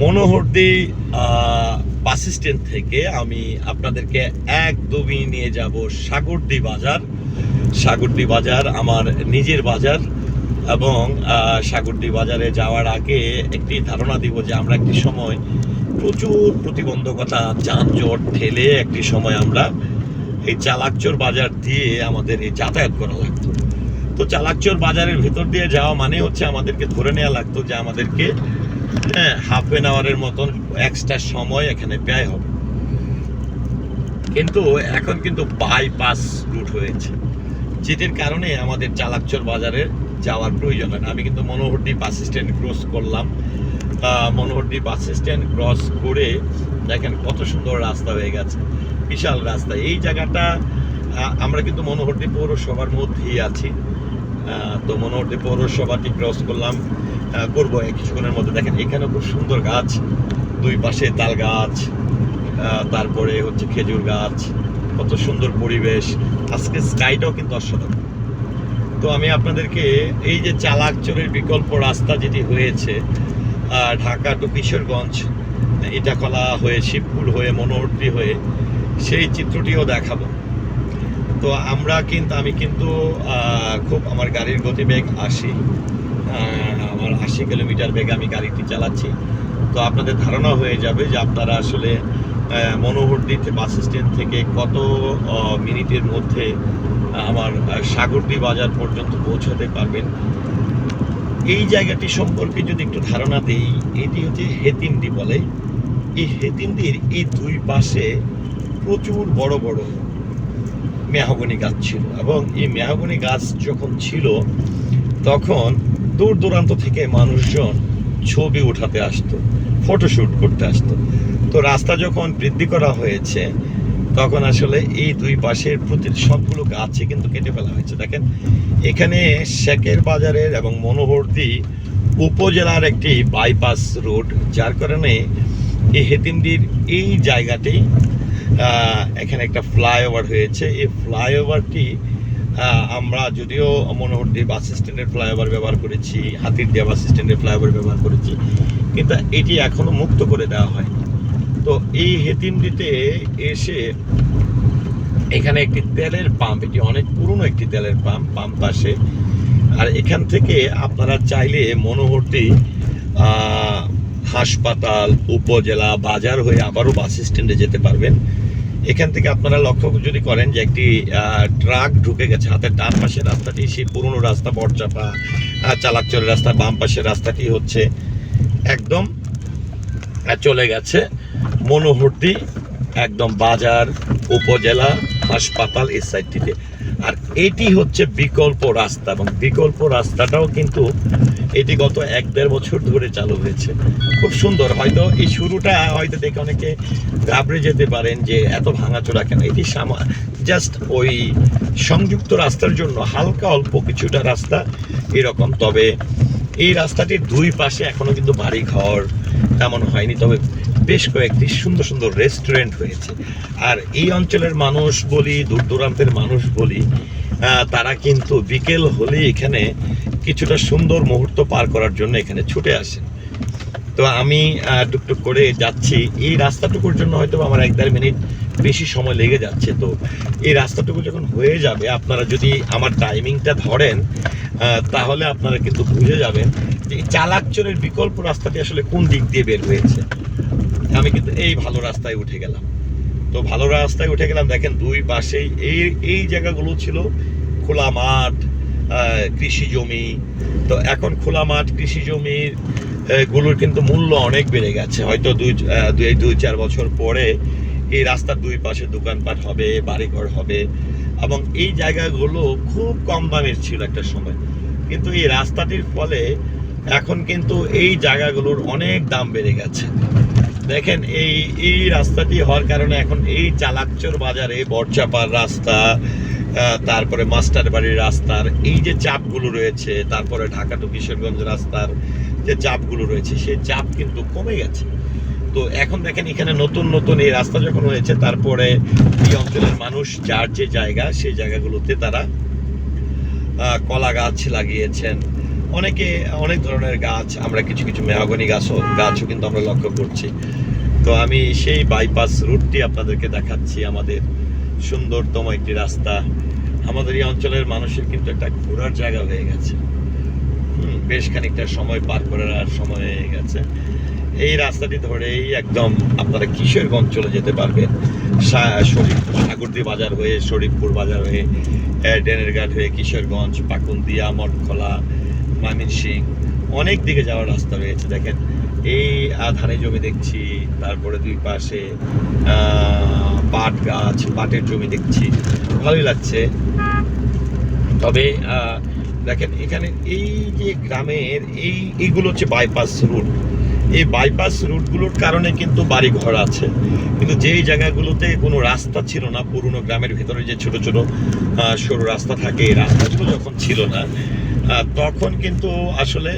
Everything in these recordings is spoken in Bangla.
মনোহরদি বাস স্ট্যান্ড থেকে আমি আপনাদেরকে একদমই নিয়ে যাব সাগরদি বাজার। সাগরদি বাজার আমার নিজের বাজার এবং সাগরদি বাজারে যাওয়ার আগে একটি ধারণা দিব যে আমরা একটি সময় প্রচুর প্রতিবন্ধকতা, যানজট ঠেলে একটি সময় আমরা এই চালাকচোর বাজার দিয়ে আমাদের এই যাতায়াত করা লাগতো। তো চালাকচোর বাজারের ভেতর দিয়ে যাওয়া মানে হচ্ছে আমাদেরকে ধরে নেওয়া লাগতো যে আমাদেরকে হ্যাঁ হাফ এন আওয়ারের মতন এক্সট্রা সময় এখানে ব্যয় হবে। কিন্তু এখন কিন্তু বাইপাস রুট হয়েছে। যেটির কারণে আমাদের চালাকচর বাজারে যাওয়ার প্রয়োজন হয় আমি কিন্তু মনোহরডি বাস স্ট্যান্ড ক্রস করলাম। মনোহরডি বাস স্ট্যান্ড ক্রস করে দেখেন কত সুন্দর রাস্তা হয়ে গেছে। বিশাল রাস্তা। এই জায়গাটা আমরা কিন্তু মনোহরডি পৌরসভার মধ্যেই আছি। তো মনোহরডি পৌরসভাটি ক্রস করলাম। করব কিছুক্ষণের মধ্যে। দেখেন এখানে খুব সুন্দর গাছ। দুই পাশে তাল গাছ তারপরে হচ্ছে খেজুর গাছ। কত সুন্দর পরিবেশ। আজকে স্কাইটাও কিন্তু অসাধারণ। তো আমি আপনাদেরকে এই যে চালাকচরের বিকল্প রাস্তা যেটি হয়েছে ঢাকা টু কিশোরগঞ্জ, ইটাখলা হয়ে শিবপুর হয়ে মনোহরটি হয়ে, সেই চিত্রটিও দেখাবো। তো আমরা কিন্তু আমি কিন্তু খুব, আমার গাড়ির গতিবেগ আশি আমার আশি কিলোমিটার বেগে আমি গাড়িটি চালাচ্ছি। তো আপনাদের ধারণা হয়ে যাবে যে আপনারা আসলে মনোহরদীতে বাস স্ট্যান্ড থেকে কত মিনিটের মধ্যে আমার সাগরদী বাজার পর্যন্ত পৌঁছাতে পারবেন। এই জায়গাটি সম্পর্কে যদি একটু ধারণা দেই, এটি হচ্ছে হেতিমদি বলে। এই হেতিমদির এই দুই পাশে প্রচুর বড় বড় মেহাগনি গাছ ছিল। এবং এই মেহাগনি গাছ যখন ছিল, তখন দূর দূরান্ত থেকে মানুষজন ছবি উঠাতে আসতো ফটোশ্যুট করতে আসতো। তো রাস্তা যখন বৃদ্ধি করা হয়েছে, তখন আসলে এই দুই পাশের প্রতি সবগুলো গাছে কিন্তু কেটে ফেলা হয়েছে। দেখেন, এখানে শেখের বাজারের এবং মনোহরদি উপজেলার একটি বাইপাস রোড, যার কারণে এই হেতিমদির এই জায়গাটি এখানে একটা ফ্লাইওভার হয়েছে। এই ফ্লাইওভারটি আমরা যদিও মনোহরদি বাস স্ট্যান্ডের ফ্লাইওভার ব্যবহার করেছি হাতির দিয়া বাস স্ট্যান্ডের ফ্লাইওভার ব্যবহার করেছি, কিন্তু এটি এখনও মুক্ত করে দেওয়া হয় তো এই হেতিমদিতে এসে এখানে একটি তেলের পাম্প এটি অনেক পুরনো একটি তেলের পাম্প পাম্প পাশে। আর এখান থেকে আপনারা চাইলে মনোহরটি হাসপাতাল, উপজেলা, বাজার হয়ে আবারও বাস স্ট্যান্ডে যেতে পারবেন। এখান থেকে আপনারা লক্ষ্য যদি করেন যে একটি ট্রাক ঢুকে গেছে হাতের ডান পাশের রাস্তাটি, সেই পুরনো রাস্তা, বটচাপা চালাকচল রাস্তা, বাম পাশের রাস্তাটি হচ্ছে একদম চলে গেছে মনোহরদি, একদম বাজার, উপজেলা, হাসপাতাল, এই সাইডটিতে আর এটি হচ্ছে বিকল্প রাস্তা এবং বিকল্প রাস্তাটাও কিন্তু এটি গত এক দেড় বছর ধরে চালু হয়েছে। খুব সুন্দর, হয়তো এই শুরুটা হয়তো দেখে অনেকে ঘাবড়ে যেতে পারেন যে এত ভাঙাচোরা কেন? এটি সামা জাস্ট ওই সংযুক্ত রাস্তার জন্য হালকা অল্প কিছুটা রাস্তা এরকম। তবে এই রাস্তাটির দুই পাশে এখনও কিন্তু বাড়ি ঘর তেমন হয়নি, তবে বেশ কয়েকটি সুন্দর সুন্দর রেস্টুরেন্ট হয়েছে। আর এই অঞ্চলের মানুষ বলি, দূর দূরান্তের মানুষ বলি তারা কিন্তু বিকেল হলে এখানে কিছুটা সুন্দর মুহূর্ত পার করার জন্য এখানে ছুটে আসেন। তো আমি টুকটুক করে যাচ্ছি। এই রাস্তাটুকুর জন্য হয়তো আমার এক দেড় মিনিট বেশি সময় লেগে যাচ্ছে তো। এই রাস্তাটুকু যখন হয়ে যাবে, আপনারা যদি আমার টাইমিংটা ধরেন তাহলে আপনারা কিন্তু বুঝে যাবেন যে চালাকচরের বিকল্প রাস্তাটি আসলে কোন দিক দিয়ে বের হয়েছে। আমি কিন্তু এই ভালো রাস্তায় উঠে গেলাম। তো ভালো রাস্তায় উঠে গেলাম, দেখেন দুই পাশেই এই এই জায়গাগুলো ছিল খোলা মাঠ কৃষি জমি। তো এখন খোলা মাঠ, কৃষি জমিরগুলোর কিন্তু মূল্য অনেক বেড়ে গেছে। হয়তো দুই দুই দুই, চার বছর পরে এই রাস্তার দুই পাশে দোকানপাট হবে, বাড়িঘর হবে এবং এই জায়গাগুলো খুব কম দামের ছিল একটা সময়। কিন্তু এই রাস্তাটির ফলে এখন কিন্তু এই জায়গাগুলোর অনেক দাম বেড়ে গেছে। দেখেন, এই এই রাস্তাটি হওয়ার কারণে এখন এই চালাকচর বাজারে বরচাপার রাস্তা তারপরে মাস্টার বাড়ির রাস্তার এই যে চাপগুলো রয়েছে, তারপরে ঢাকা টু কিশোরগঞ্জ রাস্তার যে চাপগুলো রয়েছে, সেই চাপ কিন্তু কমে গেছে। তো এখন দেখেন এখানে নতুন নতুন এই রাস্তা যখন হয়েছে, তারপরে এই অঞ্চলের মানুষ যার যে জায়গা, সেই জায়গাগুলোতে তারা কলা গাছ লাগিয়েছেন। অনেকে, অনেক ধরনের গাছ, আমরা কিছু কিছু মেহাগনি গাছও গাছও কিন্তু আমরা লক্ষ্য করছি। তো আমি সেই বাইপাস রুটটি আপনাদেরকে দেখাচ্ছি, আমাদের সুন্দরতম একটি রাস্তা। আমাদের এই অঞ্চলের মানুষের কিন্তু একটা ঘোরার জায়গা হয়ে গেছে। বেশ খানিকটা সময় পার করার সময় হয়ে গেছে। এই রাস্তাটি ধরেই একদম আপনারা কিশোরগঞ্জ চলে যেতে পারবেন। সা- শরীফ সাগরদী বাজার হয়ে শরীফপুর বাজার হয়ে আহ, ডেনেরঘাট হয়ে কিশোরগঞ্জ পাকুন্দিয়া মঠখোলা ময়মনসিং অনেক দিকে যাওয়ার রাস্তা রয়েছে। দেখেন এই ধানে জমি দেখছি তারপরে দুই পাশে পাট গাছ পাটের জমি দেখছি। ভালোই লাগছে। তবে দেখেন এখানে এই যে গ্রামের এই এইগুলো হচ্ছে বাইপাস রুট এই বাইপাস রুটগুলোর কারণে কিন্তু বাড়ি ঘর আছে। কিন্তু যেই জায়গাগুলোতে কোনো রাস্তা ছিল না, পুরনো গ্রামের ভিতরে যে ছোট ছোট সরু রাস্তা থাকে, এই রাস্তাগুলো যখন ছিল না তখন কিন্তু আসলে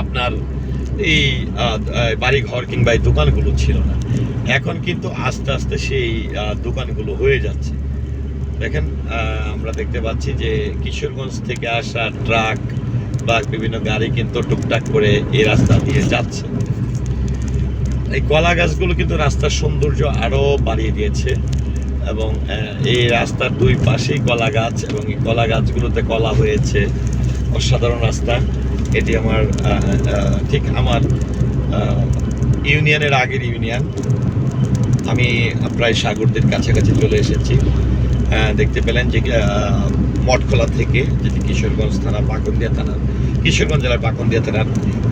আপনার এই বাড়ি ঘর কিংবা এই দোকানগুলো ছিল না। এখন কিন্তু আস্তে আস্তে সেই দোকানগুলো হয়ে যাচ্ছে। দেখেন আমরা দেখতে পাচ্ছি যে কিশোরগঞ্জ থেকে আসা ট্রাক বা বিভিন্ন গাড়ি কিন্তু টুকটাক করে এই রাস্তা দিয়ে যাচ্ছে। এই কলা গাছগুলো কিন্তু রাস্তার সৌন্দর্য আরও বাড়িয়ে দিয়েছে এবং এই রাস্তার দুই পাশেই কলা গাছ এবং এই কলা গাছগুলোতে কলা হয়েছে। অসাধারণ রাস্তা। এটি আমার ঠিক আমার ইউনিয়নের আগের ইউনিয়ন। আমি প্রায় সাগরদের কাছাকাছি চলে এসেছি। দেখতে পেলেন যে মঠখোলা থেকে, যেটি কিশোরগঞ্জ থানা পাকন্দিয়া থানা কিশোরগঞ্জ জেলার পাকন্দিয়া থানার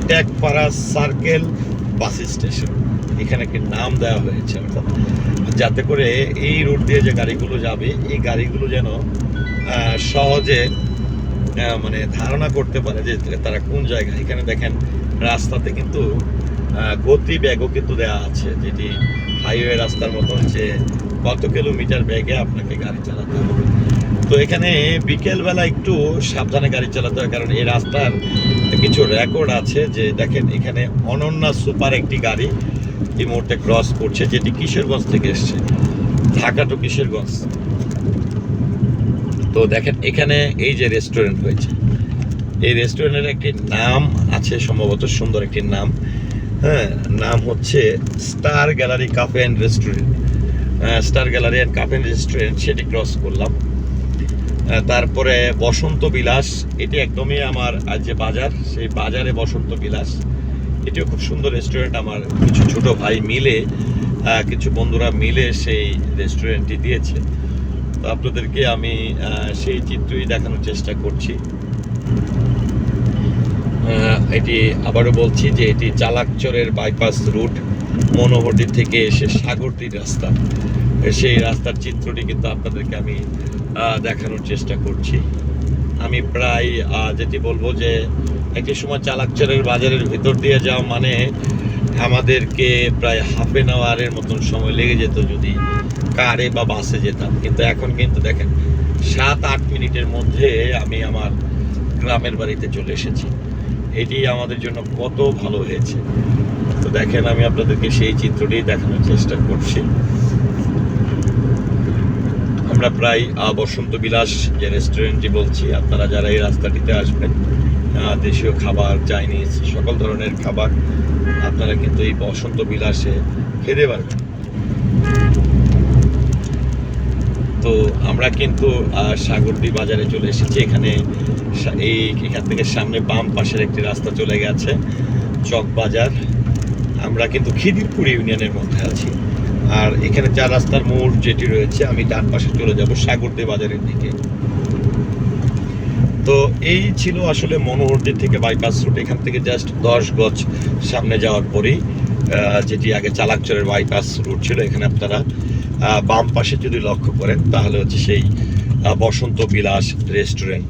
ট্যাগপাড়া সার্কেল বাস স্টেশন। এখানে একটি নাম দেওয়া হয়েছে অর্থাৎ যাতে করে এই রুট দিয়ে যে গাড়িগুলো যাবে, এই গাড়িগুলো যেন সহজে মানে ধারণা করতে পারে যে তারা কোন জায়গায় এখানে দেখেন রাস্তাতে কিন্তু গতি ব্যাগও কিন্তু দেওয়া আছে, যেটি হাইওয়ে রাস্তার মতো হচ্ছে কত কিলোমিটার ব্যাগে আপনাকে গাড়ি চালাতে হবে। তো এখানে বিকেলবেলা একটু সাবধানে গাড়ি চালাতে হয়, কারণ এই রাস্তার কিছু রেকর্ড আছে যে দেখেন এখানে অনন্যা সুপার একটি গাড়ি এই মুহূর্তে ক্রস করছে, যেটি কিশোরগঞ্জ থেকে এসছে। ঢাকা টু কিশোরগঞ্জ। তো দেখেন এখানে এই যে রেস্টুরেন্ট হয়েছে, এই রেস্টুরেন্টের একটি নাম আছে, সম্ভবত সুন্দর একটি নাম। হ্যাঁ নাম হচ্ছে star gallery cafe and restaurant star gallery and cafe and restaurant সেটি ক্রস করলাম। তারপরে বসন্ত বিলাস, এটি একদমই আমার যে বাজার, সেই বাজারে বসন্ত বিলাস। এটিও খুব সুন্দর রেস্টুরেন্ট আমার কিছু ছোট ভাই মিলে কিছু বন্ধুরা মিলে সেই রেস্টুরেন্টটি দিয়েছে। তো আপনাদেরকে আমি সেই চিত্রই দেখানোর চেষ্টা করছি। এটি আবারও বলছি যে এটি চালাকচরের বাইপাস রুট মনোহরদি থেকে এসে সাগরদির রাস্তা। সেই রাস্তার চিত্রটি কিন্তু আপনাদেরকে আমি দেখানোর চেষ্টা করছি। আমি প্রায় যেটি বলব যে, একটি সময় চালাকচরের বাজারের ভিতর দিয়ে যাওয়া মানে আমাদেরকে প্রায় হাফ এন আওয়ারের মতন সময় লেগে যেত যদি কারে বা বাসে যেতাম। কিন্তু এখন কিন্তু দেখেন, সাত, আট মিনিটের মধ্যে আমি আমার গ্রামের বাড়িতে চলে এসেছি। এটি আমাদের জন্য কত ভালো হয়েছে। তো দেখেন, আমি আপনাদেরকে সেই চিত্রটি দেখানোর চেষ্টা করছি। আমরা প্রায় বসন্ত বিলাস, যে রেস্টুরেন্টটি বলছি, আপনারা যারা এই রাস্তাটিতে আসবেন দেশীয় খাবার চাইনিজ সকল ধরনের খাবার, আপনারা কিন্তু এই বসন্ত বিলাসে খেতে পারবেন। তো আমরা কিন্তু সাগরদী বাজারে চলে এসেছি। এখানে এই, এখান থেকে সামনে বাম পাশের একটি রাস্তা চলে গেছে, চক বাজার। আমরা কিন্তু খিদিরপুর ইউনিয়নের মধ্যে আছি। আর এখানে চার রাস্তার মোড় যেটি রয়েছে, আমি ডান পাশে চলে যাব সাগরদী বাজারের দিকে। তো এই ছিল আসলে মনোহরদি থেকে বাইপাস রুট এখান থেকে জাস্ট দশ গজ সামনে যাওয়ার পরেই যেটি আগে চালাকচরের বাইপাস রুট ছিল, এখানে আপনারা বাম পাশে যদি লক্ষ্য করেন, তাহলে হচ্ছে সেই বসন্ত বিলাস রেস্টুরেন্ট